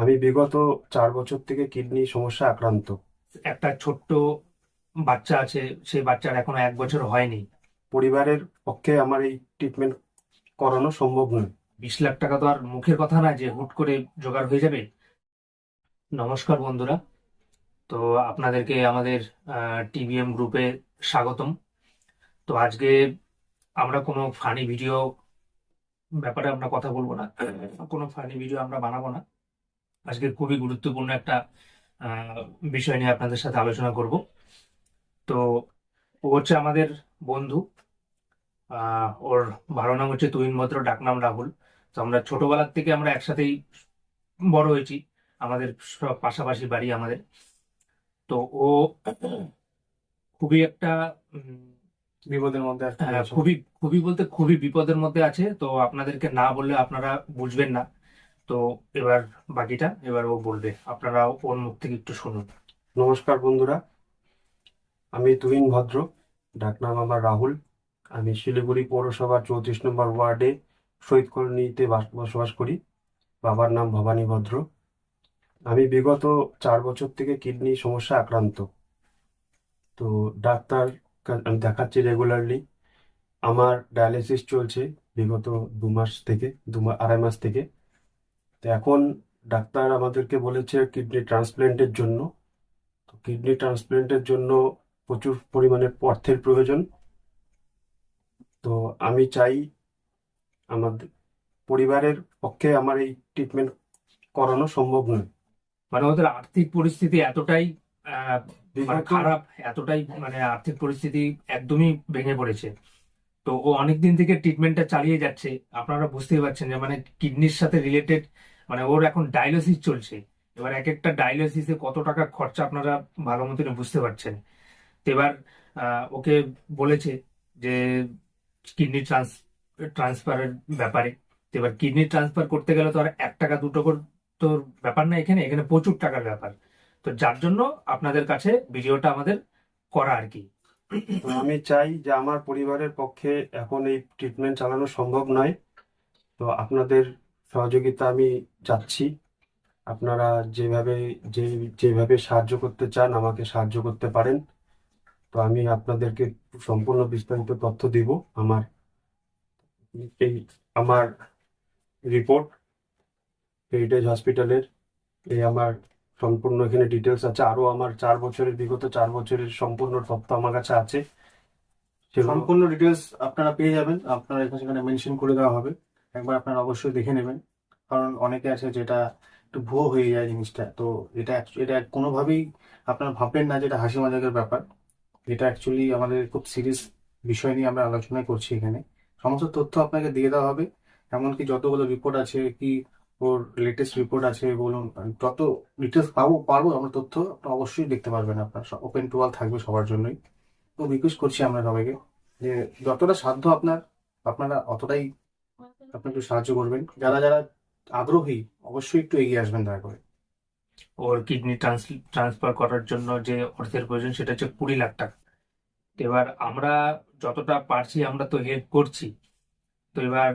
আমি বিগত চার বছর থেকে কিডনি সমস্যা আক্রান্ত। একটা ছোট্ট বাচ্চা আছে সেই বাচ্চার এখনও এক বছর হয়নি। পরিবারের পক্ষে আমার এই ট্রিটমেন্ট করানো সম্ভব নয়। বিশ লাখ টাকা তো আর মুখের কথা না যে হুট করে জোগাড় হয়ে যাবে। নমস্কার বন্ধুরা। তো আপনাদেরকে আমাদের টিভিএম গ্রুপে স্বাগতম। তো আজকে আমরা কোনো ফানি ভিডিও ব্যাপারে আমরা কথা বলব না। কোনো ফানি ভিডিও আমরা বানাবো না। আজকে খুবই গুরুত্বপূর্ণ একটা বিষয় নিয়ে আপনাদের সাথে আলোচনা করব। তো ও হচ্ছে আমাদের বন্ধু ওর ভালো নাম হচ্ছে তুহিন ভদ্র ডাকনাম রাহুল। তো আমরা ছোটবেলার থেকে আমরা একসাথেই বড় হয়েছি আমাদের সব পাশাপাশি বাড়ি আমাদের। তো ও খুবই একটা বিপদের মধ্যে হ্যাঁ। খুবই খুবই বলতে খুবই বিপদের মধ্যে আছে। তো আপনাদেরকে না বললে আপনারা বুঝবেন না। তো এবার বাকিটা এবার ও বলবে। আপনারা ওর মুখ থেকে একটু শুনুন। নমস্কার বন্ধুরা, আমি তুহিন ভদ্র, ডাকনাম আমার রাহুল। আমি শিলিগুড়ি পৌরসভার চৌত্রিশ নম্বর ওয়ার্ডে শহীদ কলোনিতে বাস- বসবাস করি। বাবার নাম ভবানী ভদ্র। আমি বিগত চার বছর থেকে কিডনি সমস্যা আক্রান্ত। তো ডাক্তার আমি দেখাচ্ছি রেগুলারলি আমার ডায়ালিসিস চলছে বিগত দু মাস থেকে, দু আড়াই মাস থেকে। তো এখন ডাক্তার আমাদেরকে বলেছে কিডনি ট্রান্সপ্ল্যান্টের জন্য। তো কিডনি ট্রান্সপ্ল্যান্টের জন্য প্রচুর পরিমাণে অর্থের প্রয়োজন। তো আমি চাই আমাদের পরিবারের পক্ষে আমার এই ট্রিটমেন্ট করানো সম্ভব নয়। মানে ওদের আর্থিক পরিস্থিতি এতটাই মানে খারাপ এতটাই মানে আর্থিক পরিস্থিতি একদমই ভেঙে পড়েছে। তো ও অনেক দিন থেকে ট্রিটমেন্টটা চালিয়ে যাচ্ছে। আপনারা বুঝতেই পারছেন যে মানে কিডনির সাথে রিলেটেড মানে ওর এখন ডায়ালিসিস চলছে। এবার এক একটা ডায়ালিসিসে কত টাকা খরচা আপনারা ভালো মতন বুঝতে পারছেন। তো এবার ওকে বলেছে যে কিডনি ট্রান্স ট্রান্সফারের ব্যাপারে। তো এবার কিডনি ট্রান্সফার করতে গেলে তো আর এক টাকা দুটো করে তোর ব্যাপার না এখানে এখানে প্রচুর টাকার ব্যাপার। তো যার জন্য আপনাদের কাছে ভিডিওটা আমাদের করা আর কি। আমি চাই যে আমার পরিবারের পক্ষে এখন এই ট্রিটমেন্ট চালানো সম্ভব নয়। তো আপনাদের সহযোগিতা আমি চাচ্ছি। আপনারা যেভাবে, যে, যেভাবে সাহায্য করতে চান, আমাকে সাহায্য করতে পারেন। তো আমি আপনাদেরকে সম্পূর্ণ বিস্তারিত তথ্য দিব। আমার এই, আমার রিপোর্ট হেরিটেজ হসপিটালের এই আমার সম্পূর্ণ এখানে ডিটেলস আছে। আরও আমার চার বছরের, বিগত চার বছরের সম্পূর্ণ তথ্য আমার কাছে আছে। সম্পূর্ণ ডিটেলস আপনারা পেয়ে যাবেন। আপনারা এখানে মেনশন করে দেওয়া হবে। একবার আপনারা অবশ্যই দেখে নেবেন। কারণ অনেকে আছে যেটা একটু ভুয়ো হয়ে যায় জিনিসটা। তো এটা এটা কোনোভাবেই আপনারা ভাববেন না যেটা হাসি মজাকের ব্যাপার। এটা অ্যাকচুয়ালি আমাদের খুব সিরিয়াস বিষয় নিয়ে আমরা আলোচনা করছি এখানে। সমস্ত তথ্য আপনাকে দিয়ে দেওয়া হবে। এমনকি যতগুলো রিপোর্ট আছে, কি ওর লেটেস্ট রিপোর্ট আছে, বলুন, যত ডিটেলস পাবো, পারব আমরা তথ্য অবশ্যই দেখতে পারবেন আপনার। ওপেন টু অল থাকবে সবার জন্যই। তো রিকোয়েস্ট করছি আমরা সবাইকে যে যতটা সাধ্য আপনার, আপনারা অতটাই আপনি একটু সাহায্য করবেন। যারা যারা আগ্রহী, অবশ্যই একটু এগিয়ে আসবেন দয়া করে। ওর কিডনি ট্রান্সফার করার জন্য যে অর্থের প্রয়োজন, সেটা হচ্ছে কুড়ি লাখ টাকা। এবার আমরা যতটা পারছি আমরা তো হেল্প করছি। তো এবার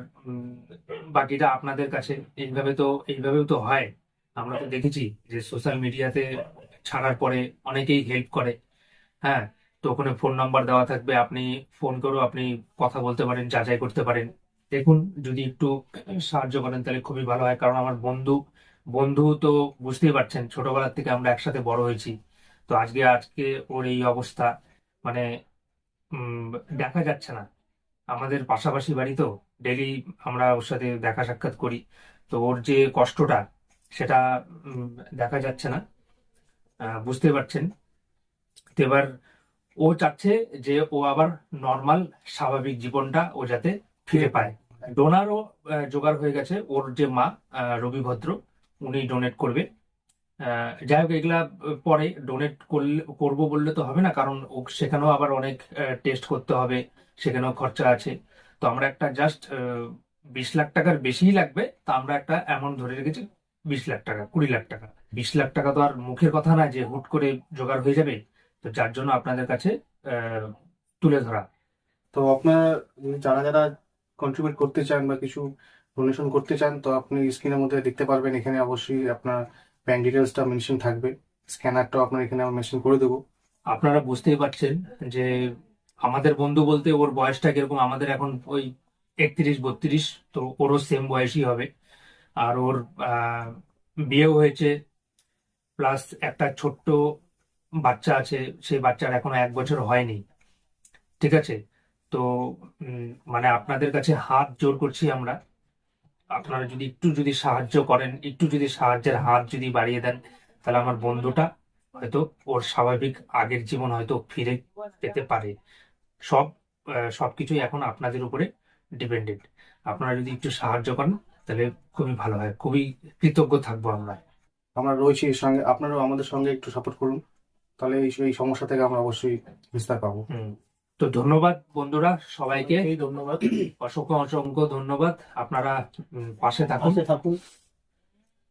বাকিটা আপনাদের কাছে। এইভাবে তো, এইভাবেও তো হয়। আমরা তো দেখেছি যে সোশ্যাল মিডিয়াতে ছাড়ার পরে অনেকেই হেল্প করে। হ্যাঁ তো ওখানে ফোন নাম্বার দেওয়া থাকবে। আপনি ফোন করেও আপনি কথা বলতে পারেন, যাচাই করতে পারেন। দেখুন, যদি একটু সাহায্য করেন তাহলে খুবই ভালো হয়, কারণ আমার বন্ধু বন্ধু তো বুঝতেই পারছেন ছোটবেলার থেকে আমরা একসাথে বড় হয়েছি। তো আজকে আজকে ওর এই অবস্থা মানে দেখা যাচ্ছে না। আমাদের পাশাপাশি বাড়ি তো ডেলি আমরা ওর সাথে দেখা সাক্ষাৎ করি। তো ওর যে কষ্টটা, সেটা দেখা যাচ্ছে না। বুঝতে পারছেন? তো এবার ও চাচ্ছে যে ও আবার নর্মাল স্বাভাবিক জীবনটা ও যাতে ফিরে পায়। ডোনারও জোগাড় হয়ে গেছে। ওর যে মা রবি ভদ্র উনি ডোনেট করবে। যাই হোক, এগুলা পরে ডোনেট করলে, করব বললে তো হবে না, কারণ সেখানেও আবার অনেক টেস্ট করতে হবে, সেখানেও খরচা আছে। তো আমরা একটা জাস্ট বিশ লাখ টাকার বেশিই লাগবে, তা আমরা একটা অ্যামাউন্ট ধরে রেখেছি বিশ লাখ টাকা, কুড়ি লাখ টাকা। বিশ লাখ টাকা তো আর মুখের কথা না যে হুট করে জোগাড় হয়ে যাবে, তো যার জন্য আপনাদের কাছে তুলে ধরা। তো আপনার যারা যারা কন্ট্রিবিউট করতে চান বা কিছু ডোনেশন করতে চান, তো আপনি স্ক্রিনের মধ্যে দেখতে পারবেন, এখানে অবশ্যই আপনার ব্যাংক ডিটেলসটা মেনশন থাকবে। স্ক্যানারটাও আপনার এখানে মেনশন করে দেবো। আপনারা বুঝতেই পারছেন যে আমাদের বন্ধু বলতে ওর বয়সটা কীরকম, আমাদের এখন ওই একত্রিশ, বত্রিশ, তো ওরও সেম বয়সই হবে। আর ওর বিয়েও হয়েছে প্লাস একটা ছোট্ট বাচ্চা আছে, সেই বাচ্চার এখনও এক বছর হয়নি। ঠিক আছে? তো মানে আপনাদের কাছে হাত জোর করছি আমরা। আপনারা যদি একটু যদি সাহায্য করেন একটু যদি সাহায্যের হাত যদি বাড়িয়ে দেন তাহলে আমার বন্ধুটা হয়তো ওর স্বাভাবিক আগের জীবন হয়তো ফিরে পেতে পারে। সব সবকিছুই এখন আপনাদের উপরে ডিপেন্ডেন্ট আপনারা যদি একটু সাহায্য করেন তাহলে খুবই ভালো হয় খুবই কৃতজ্ঞ থাকব আমরা। আমরা রয়েছি এর সঙ্গে আপনারাও আমাদের সঙ্গে একটু সাপোর্ট করুন। তাহলে এই এই সমস্যা থেকে আমরা অবশ্যই বিস্তার পাবো। হুম। তো ধন্যবাদ বন্ধুরা সবাইকে। এই ধন্যবাদ। অসংখ্য অসংখ্য ধন্যবাদ। আপনারা পাশে থাকুন। পাশে থাকুন।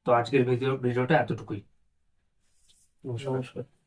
তো আজকের ভিডিও ভিডিওটা এতটুকুই। নমস্কার।